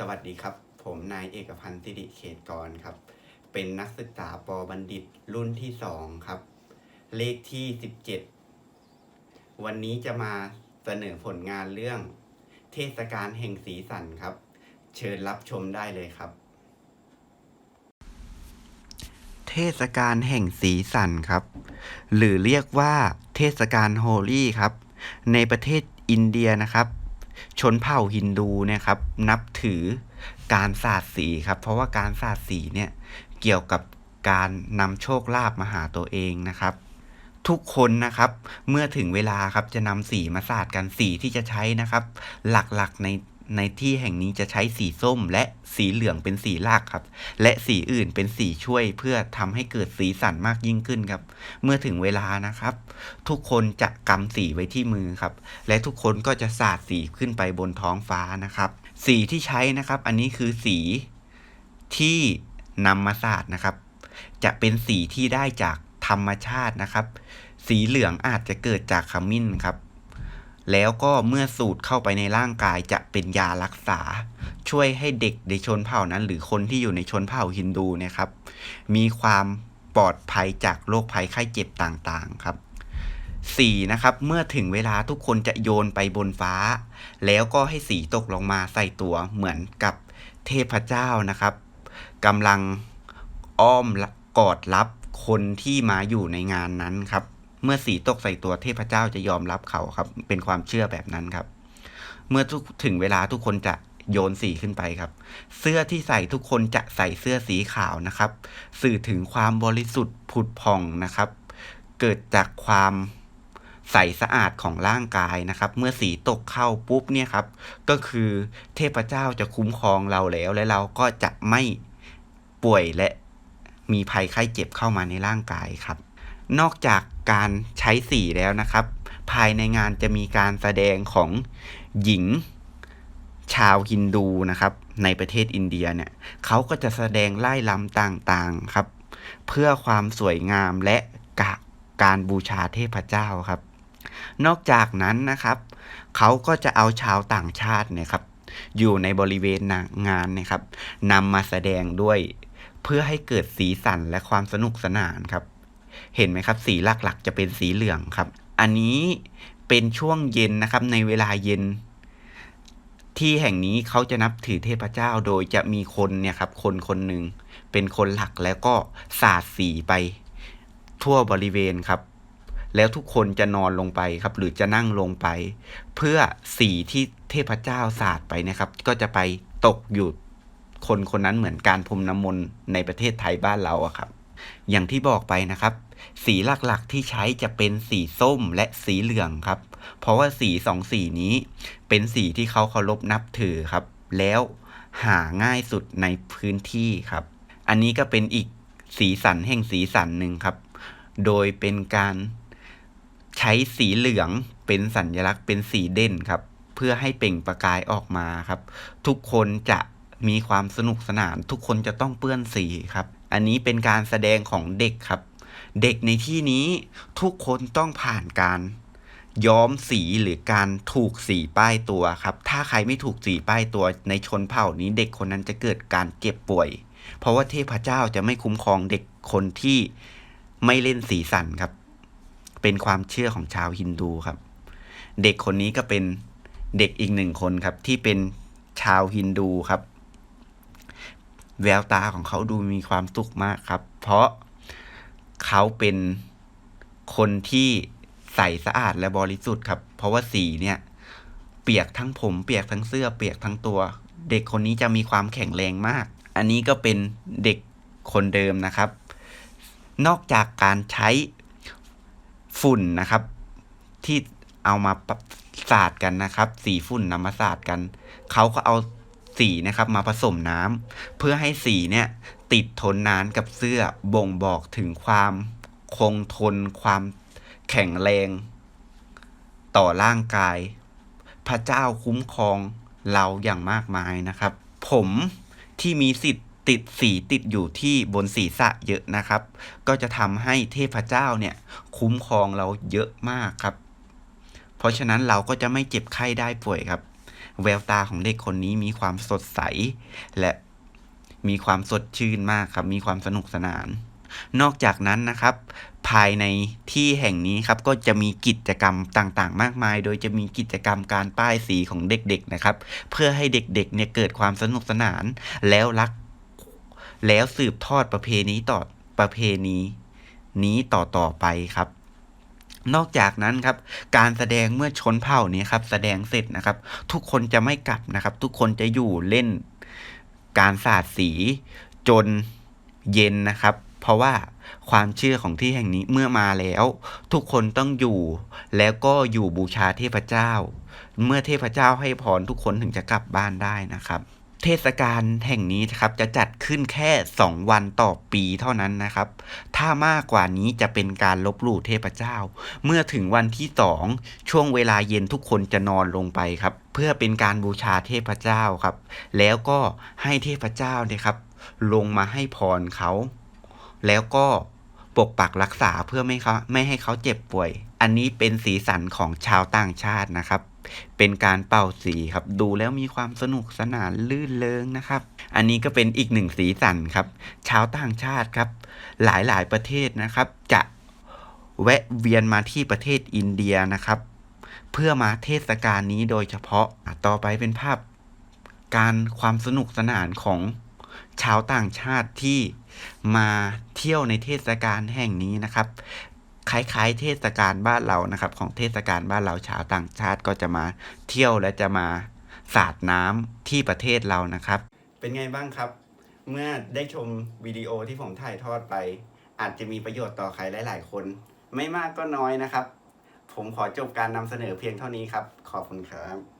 สวัสดีครับ ผมนายเอกพันธ์สิริเขตกรครับ เป็นนักศึกษาปบัณฑิตรุ่นที่สองครับ เลขที่สิบเจ็ดวันนี้จะมาเสนอผลงานเรื่อง เทศกาลแห่งสีสันครับ เชิญรับชมได้เลยครับ เทศกาลแห่งสีสันครับ หรือเรียกว่าเทศกาลโฮลี่ครับ ในประเทศอินเดียนะครับ ชนเผ่าฮินดูเนี่ยครับ นับถือการสาดสีครับ เพราะว่าการสาดสีเนี่ยเกี่ยวกับการนำโชคลาภมาหาตัวเองนะครับ ทุกคนนะครับเมื่อถึงเวลาครับจะนำสีมาสาดกันสีที่จะใช้นะครับ หลักๆใน ในที่แห่งนี้จะใช้สีส้มและสีเหลืองเป็นสีหลักครับ และสีอื่นเป็นสีช่วยเพื่อทำให้เกิดสีสันมากยิ่งขึ้นครับ เมื่อถึงเวลานะครับ ทุกคนจะกำสีไว้ที่มือครับ และทุกคนก็จะสาดสีขึ้นไปบนท้องฟ้านะครับ สีที่ใช้นะครับ อันนี้คือสีที่นำมาสาดนะครับ จะเป็นสีที่ได้จากธรรมชาตินะครับ สีเหลืองอาจจะเกิดจากขมิ้นครับ แล้วก็เมื่อสูดเข้าไปในร่างกายจะเป็นยารักษา ช่วยให้เด็กในชนเผ่านั้น หรือคนที่อยู่ในชนเผ่าฮินดูนะครับ มีความปลอดภัยจากโรคภัยไข้เจ็บต่างๆครับสีนะครับ เมื่อถึงเวลาทุกคนจะโยนไปบนฟ้า แล้วก็ให้สีตกลงมาใส่ตัวเหมือนกับเทพเจ้านะครับกำลังอ้อมกอดรับคนที่มาอยู่ในงานนั้นครับ เมื่อสีตกใส่ตัวเทพเจ้าจะยอมรับเขาครับ เป็นความเชื่อแบบนั้นครับ เมื่อทุกถึงเวลาทุกคนจะโยนสีขึ้นไปครับ เสื้อที่ใส่ทุกคนจะใส่เสื้อสีขาวนะครับ สื่อถึงความบริสุทธิ์ผุดผ่องนะครับ เกิดจากความใสสะอาดของร่างกายนะครับ เมื่อสีตกเข้าปุ๊บเนี่ยครับ ก็คือเทพเจ้าจะคุ้มครองเราแล้ว และเราก็จะไม่ป่วยและมีภัยไข้เจ็บเข้ามาในร่างกายครับ นอกจากการใช้สีแล้วนะครับ ภายในงานจะมีการแสดงของหญิงชาวฮินดูนะครับ ในประเทศอินเดียเนี่ยเขาก็จะแสดงไล่ลำต่างๆครับ เพื่อความสวยงามและกะการบูชาเทพเจ้าครับ นอกจากนั้นนะครับเขาก็จะเอาชาวต่างชาติเนี่ยครับ อยู่ในบริเวณงานเนี่ยครับนำมาแสดงด้วย เพื่อให้เกิดสีสันและความสนุกสนานครับ เห็นไหมครับ สีหลักๆ จะเป็นสีเหลืองครับ อันนี้เป็นช่วงเย็นนะครับ ในเวลาเย็น ที่แห่งนี้เขาจะนับถือเทพเจ้าโดยจะมีคนเนี่ยครับ คนคนหนึ่งเป็นคนหลักแล้วก็สาดสีไป ทั่วบริเวณครับ แล้วทุกคนจะนอนลงไปครับ หรือจะนั่งลงไป เพื่อสีที่เทพเจ้าสาดไปนะครับ ก็จะไปตกอยู่คนคนนั้นเหมือนการพรมน้ำมนต์ในประเทศไทยบ้านเราอะครับ อย่างที่บอกไปนะครับ สีหลักๆที่ใช้จะเป็นสีส้มและสีเหลืองครับ เพราะว่าสีสองสีนี้ เป็นสีที่เขาเคารพนับถือครับ แล้วหาง่ายสุดในพื้นที่ครับ อันนี้ก็เป็นอีกสีสันแห่งสีสันหนึ่งครับ โดยเป็นการใช้สีเหลืองเป็นสัญลักษณ์เป็นสีเด่นครับ เพื่อให้เปล่งประกายออกมาครับ ทุกคนจะมีความสนุกสนาน ทุกคนจะต้องเปื้อนสีครับ อันนี้เป็นการแสดงของเด็กครับ เด็กในที่นี้ทุกคนต้องผ่านการย้อมสีหรือการถูกสีป้ายตัวครับ ถ้าใครไม่ถูกสีป้ายตัวในชนเผ่านี้เด็กคนนั้นจะเกิดการเจ็บป่วย เพราะว่าเทพเจ้าจะไม่คุ้มครองเด็กคนที่ไม่เล่นสีสันครับ เป็นความเชื่อของชาวฮินดูครับ เด็กคนนี้ก็เป็นเด็กอีกหนึ่งคนครับที่เป็นชาวฮินดูครับ แววตาของเขาดูมีความสุขมากครับ เพราะเขาเป็นคนที่ใสสะอาดและบริสุทธิ์ครับ เพราะว่าสีเนี่ย เปียกทั้งผม เปียกทั้งเสื้อ เปียกทั้งตัว เด็กคนนี้จะมีความแข็งแรงมาก อันนี้ก็เป็นเด็กคนเดิมนะครับ นอกจากการใช้ฝุ่นนะครับ ที่เอามาสาดกันนะครับ สีฝุ่นนำมาสาดกัน เขาก็เอา สีนะครับมาผสมน้ำเพื่อให้สีเนี่ยติดทนนานกับเสื้อบ่งบอกถึงความคงทนความแข็งแรง ต่อร่างกาย พระเจ้าคุ้มครองเราอย่างมากมายนะครับ ผมที่มีสิทธิ์ติดสีติดอยู่ที่บนศีรษะเยอะนะครับ ก็จะทำให้เทพเจ้าเนี่ยคุ้มครองเราเยอะมากครับ เพราะฉะนั้นเราก็จะไม่เจ็บไข้ได้ป่วยครับ แววตาของเด็กคนนี้มีความสดใส และมีความสดชื่นมากครับ มีความสนุกสนาน นอกจากนั้นนะครับ ภายในที่แห่งนี้ครับก็จะมีกิจกรรมต่างๆ มากมาย โดยจะมีกิจกรรมการป้ายสีของเด็กๆนะครับ เพื่อให้เด็กๆเนี่ยเกิดความสนุกสนาน แล้วรัก แล้วสืบทอดประเพณีต่อประเพณีนี้ต่อต่อไปครับ นอกจากนั้นครับการแสดงเมื่อชนเผ่านี้ครับแสดงเสร็จนะครับ ทุกคนจะไม่กลับนะครับ ทุกคนจะอยู่เล่นการสาดสีจนเย็นนะครับ เพราะว่าความเชื่อของที่แห่งนี้เมื่อมาแล้ว ทุกคนต้องอยู่แล้วก็อยู่บูชาเทพเจ้า เมื่อเทพเจ้าให้พรทุกคนถึงจะกลับบ้านได้นะครับ ทศกาลแห่งนี้นะครับ จะจัดขึ้นแค่ 2 วันต่อปีเท่านั้นนะครับ ถ้ามากกว่านี้จะเป็นการลบหลู่เทพเจ้า เมื่อถึงวันที่สองช่วงเวลาเย็นทุกคนจะนอนลงไปครับ เพื่อเป็นการบูชาเทพเจ้าครับ แล้วก็ให้เทพเจ้าเนี่ยครับ ลงมาให้พรเขา แล้วก็ปกปักรักษาเพื่อไม่เขาไม่ให้เขาเจ็บป่วย อันนี้เป็นสีสันของชาวต่างชาตินะครับ เป็นการเป่าสีครับ ดูแล้วมีความสนุกสนานลื่นเริงนะครับ อันนี้ก็เป็นอีกหนึ่งสีสันครับ ชาวต่างชาติครับ หลายๆประเทศนะครับ จะแวะเวียนมาที่ประเทศอินเดียนะครับ เพื่อมาเทศกาลนี้โดยเฉพาะอะต่อไปเป็นภาพการความสนุกสนานของชาวต่างชาติที่มาเที่ยวในเทศกาลแห่งนี้นะครับ คล้ายๆ เทศกาลบ้านเรานะครับ ของเทศกาลบ้านเราชาวต่างชาติก็จะมาเที่ยวและจะมาสาดน้ำที่ประเทศเรานะครับ เป็นไงบ้างครับ เมื่อได้ชมวิดีโอที่ผมถ่ายทอดไป อาจจะมีประโยชน์ต่อใครหลาย ๆ คน ไม่มากก็น้อยนะครับ ผมขอจบการนำเสนอเพียงเท่านี้ครับ ขอบคุณครับ